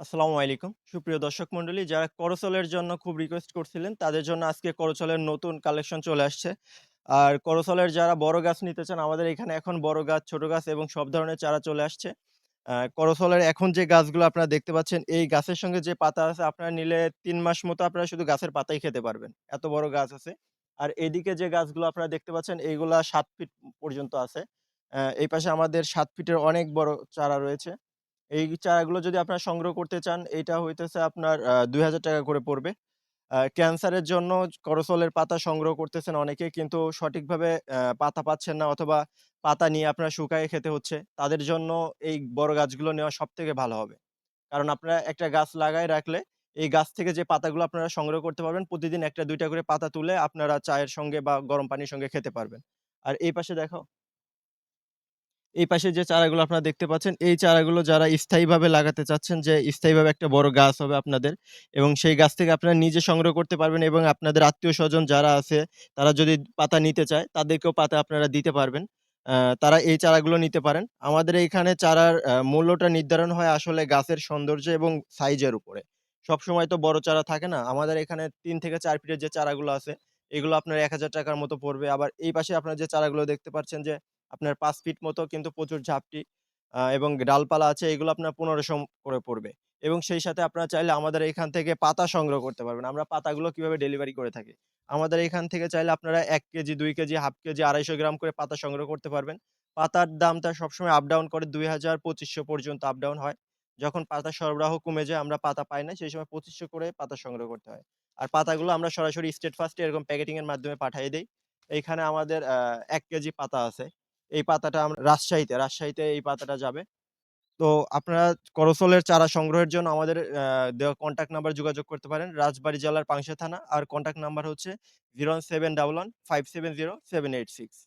আসসালামু আলাইকুম। সুপ্রিয় দর্শক মণ্ডলী যারা করচলের জন্য খুব রিকোয়েস্ট করছিলেন, তাদের জন্য আজকে করচলের নতুন কালেকশন চলে আসছে। আর করচলের যারা বড় গাছ নিতে চান, আমাদের এখানে এখন বড় গাছ, ছোট গাছ এবং সব ধরনের চারা চলে আসছে। করচলের এখন যে গাছগুলো আপনারা দেখতে পাচ্ছেন, এই গাছের সঙ্গে যে পাতা আছে আপনারা নিলে তিন মাস মতো আপনারা শুধু গাছের পাতাই খেতে পারবেন। এত বড় গাছ আছে। আর এদিকে যে গাছগুলো আপনারা দেখতে পাচ্ছেন, এইগুলা সাত ফিট পর্যন্ত আছে। এই পাশে আমাদের সাত ফিটের অনেক বড় চারা রয়েছে। এই চারাগুলো যদি আপনারা সংগ্রহ করতে চান, এইটা হইতেছে আপনার আ ৳২,০০০ করে পড়বে। ক্যান্সারের জন্য করসলের পাতা সংগ্রহ করতেছেন অনেকে কিন্তু সঠিকভাবে পাতা পাচ্ছেন না অথবা পাতা নিয়ে আপনার শুকায়ে খেতে হচ্ছে। তাদের জন্য এই বড় গাছগুলো নেওয়া সব থেকে ভালো হবে। কারণ আপনারা একটা গাছ লাগায় রাখলে, এই গাছ থেকে যে পাতাগুলো আপনারা সংগ্রহ করতে পারবেন, প্রতিদিন একটা দুইটা করে পাতা তুলে আপনারা চায়ের সঙ্গে বা গরম পানির সঙ্গে খেতে পারবেন। আর এই পাশে দেখাও? এই পাশে যে চারাগুলো আপনারা দেখতে পাচ্ছেন, এই চারাগুলো যারা স্থায়ীভাবে লাগাতে চাচ্ছেন যে স্থায়ীভাবে একটা বড় গাছ হবে আপনাদের এবং সেই গাছ থেকে আপনারা নিজে সংগ্রহ করতে পারবেন এবং আপনাদের আত্মীয় স্বজন যারা আছে, তারা যদি পাতা নিতে চায়, তাদেরকেও পাতা আপনারা দিতে পারবেন। তারা এই চারাগুলো নিতে পারেন। আমাদের এইখানে চারার মূল্যটা নির্ধারণ হয় আসলে গাছের সৌন্দর্য এবং সাইজের উপরে। সবসময় তো বড় চারা থাকে না। আমাদের এখানে তিন থেকে চার ফিটের যে চারাগুলো আছে, এগুলো আপনার ৳১,০০০ টাকার মতো পড়বে। আবার এই পাশে আপনারা যে চারাগুলো দেখতে পাচ্ছেন যে আপনার পাঁচ ফিট মতো কিন্তু প্রচুর ঝাপটি এবং ডালপালা আছে এগুলো আপনার ১৫০০ করে পড়বে। এবং সেই সাথে আপনারা চাইলে আমাদের এখান থেকে পাতা সংগ্রহ করতে পারবেন। আমরা পাতাগুলো কীভাবে ডেলিভারি করে থাকি। আমাদের এখান থেকে চাইলে আপনারা এক কেজি, দুই কেজি, হাফ কেজি, ২৫০ গ্রাম করে পাতা সংগ্রহ করতে পারবেন। পাতার দামটা সবসময় আপ ডাউন করে দুই হাজার পঁচিশশো পর্যন্ত আপ ডাউন হয়। যখন পাতা সরবরাহ কমে যায় আমরা পাতা পাই না, সেই সময় পঁচিশশো করে পাতা সংগ্রহ করতে হয়। আর পাতাগুলো আমরা সরাসরি স্টেট ফার্স্ট এরকম প্যাকেটিংয়ের মাধ্যমে পাঠিয়ে দিই এইখানে আমাদের এক কেজি পাতা আছে। এই পাতাটা আমরা রাজশাহীতে, রাজশাহীতে এই পাতাটা যাবে। তো আপনারা করসলের চারা সংগ্রহের জন্য আমাদের দেওয়া কন্ট্যাক্ট নাম্বার যোগাযোগ করতে পারেন। রাজবাড়ী জেলার পাংশা থানা। আর কন্ট্যাক্ট নাম্বার হচ্ছে 01711 570 786